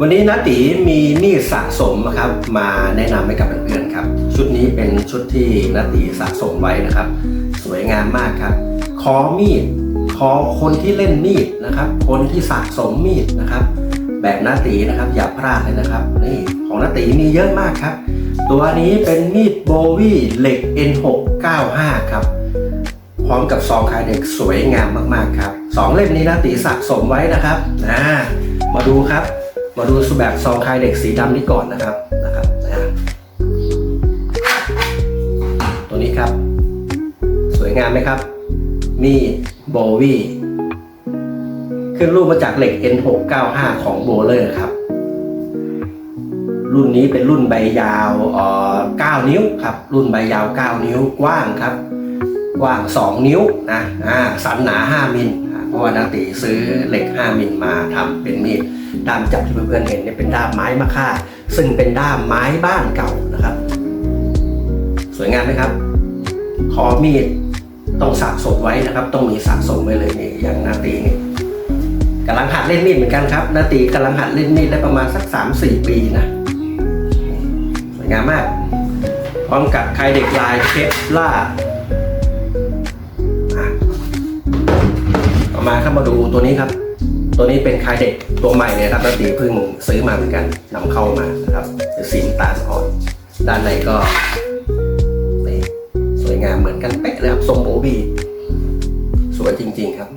วันนี้นาตีมีมีดสะสมนะครับ มาแนะนำให้กับเพื่อนๆครับ ชุดนี้เป็นชุดที่นาตีสะสมไว้นะครับ สวยงามมากครับ คอมีดคอคนที่เล่นมีดนะครับ คนที่สะสมมีดนะครับ แบบนาตีนะครับอย่าพลาดเลยนะครับ นี่ของนาตีมีเยอะมากครับ ตัวนี้เป็นมีดโบวี่เหล็ก N695 ครับพร้อมกับซองคายเด็กสวยงามมากๆครับสองเล่มนี้นาตีสะสมไว้นะครับนะมาดูครับ มาดูแบบซองคายเด็กสีดำนี้ก่อนนะครับนะครับนะตัวนี้ครับ สวยงามไหมครับ มีโบวี่ขึ้นรูปมาจากเหล็ก N695 ของโบเลอร์ครับ รุ่นนี้เป็นรุ่นใบยาวเอ่อ9นิ้วครับ รุ่นใบยาว 9 นิ้วกว้างครับ กว้าง 2 นิ้วนะอ่าสันหนา 5มิล ราะว่านาตีซื้อเหล็ก 5 มิลมาทำเป็นมีดด้ามจับที่เพื่อนๆเห็นเนี่ยเป็นด้ามไม้มะค่า ซึ่งเป็นด้ามไม้บ้านเก่านะครับ สวยงามไหมครับคอมีดต้องสะสมไว้นะครับ ต้องมีสะสมไว้เลยนี่อย่างนาตีนี่กำลังหัดเล่นมีดเหมือนกันครับนาตีกำลังหัดเล่นมีดได้ประมาณสัก 3-4 ปีนะสวยงามมากพร้อมกับใครเด็กลายเคปล่า มาครับมาดูตัวนี้ครับ ตัวนี้เป็นคายเด็กตัวใหม่เนี่ยครับรตีเพิ่งซื้อมาเหมือนกันนำเข้ามานะครับสีตาสอ่อนด้านในก็สวยงามเหมือนกันเป๊ะเลยครับทรงโบบีสวยจริง ๆ ครับ